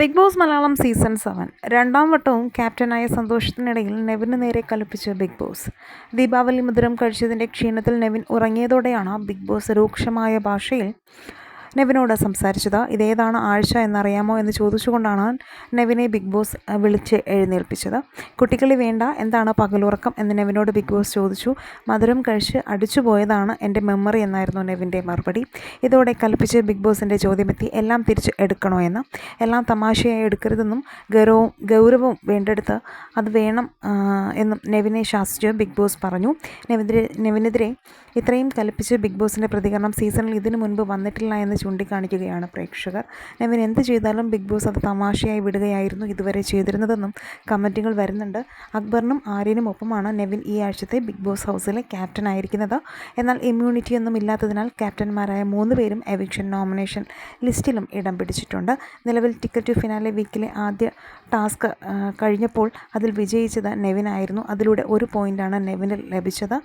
Bigg Boss Malayalam season seven. രണ്ടാം വട്ടവും ക്യാപ്റ്റനായ സന്തോഷത്തിനിടയിൽ നെവിന് നേരെ കൽപ്പിച്ച് ബിഗ് ബോസ്. ദീപാവലി മധുരം കഴിച്ചതിന്റെ ക്ഷീണത്തിൽ നെവിൻ ഉറങ്ങിയതോടെയാണ് ബിഗ് ബോസ് രൂക്ഷമായ ഭാഷയിൽ നെവിനോട് സംസാരിച്ചത്. ഇതേതാണ് ആഴ്ച എന്നറിയാമോ എന്ന് ചോദിച്ചുകൊണ്ടാണ് നെവിനെ ബിഗ് ബോസ് വിളിച്ച് എഴുന്നേൽപ്പിച്ചത്. കുട്ടികളി വേണ്ട എന്താണ് പകലുറക്കം എന്ന് നെവിനോട് ബിഗ് ബോസ് ചോദിച്ചു. മധുരം കഴിച്ച് അടിച്ചു പോയതാണ് എന്റെ മെമ്മറി എന്നായിരുന്നു നെവിന്റെ മറുപടി. ഇതോടെ കൽപ്പിച്ച് ബിഗ് ബോസിന്റെ ചോദ്യമെത്തി. എല്ലാം തിരിച്ച് എടുക്കണോ എന്ന്. എല്ലാം തമാശയായി എടുക്കരുതെന്നും ഗൗരവവും ഗൗരവവും വേണ്ടെടുത്ത് അത് വേണം എന്നും നെവിനെ ശാസിച്ച് ബിഗ് ബോസ് പറഞ്ഞു. നെവിനെതിരെ നെവിനെതിരെ ഇത്രയും കൽപ്പിച്ച് ബിഗ് ബോസിന്റെ പ്രതികരണം സീസണിൽ ഇതിനു മുൻപ് വന്നിട്ടില്ല എന്ന് ചൂണ്ടിക്കാണിക്കുകയാണ് പ്രേക്ഷകർ. നെവിൻ എന്ത് ചെയ്താലും ബിഗ് ബോസ് അത് തമാശയായി വിടുകയായിരുന്നു ഇതുവരെ ചെയ്തിരുന്നതെന്നും കമന്റുകൾ വരുന്നുണ്ട്. അക്ബറിനും ആര്യനും ഒപ്പമാണ് നെവിൻ ഈ ആഴ്ചത്തെ ബിഗ് ബോസ് ഹൗസിലെ ക്യാപ്റ്റൻ ആയിരിക്കുന്നത് എന്നാൽ ഇമ്മ്യൂണിറ്റി ഒന്നും ഇല്ലാത്തതിനാൽ ക്യാപ്റ്റന്മാരായ മൂന്ന് പേരും എവിക്ഷൻ നോമിനേഷൻ ലിസ്റ്റിലും ഇടം പിടിച്ചിട്ടുണ്ട്. നിലവിൽ ടിക്കറ്റ് ടു ഫിനാലെ വീക്കിലെ ആദ്യ ടാസ്ക് കഴിഞ്ഞപ്പോൾ അതിൽ വിജയിച്ചത് നെവിനായിരുന്നു. അതിലൂടെ ഒരു പോയിന്റാണ് നെവിന് ലഭിച്ചത്.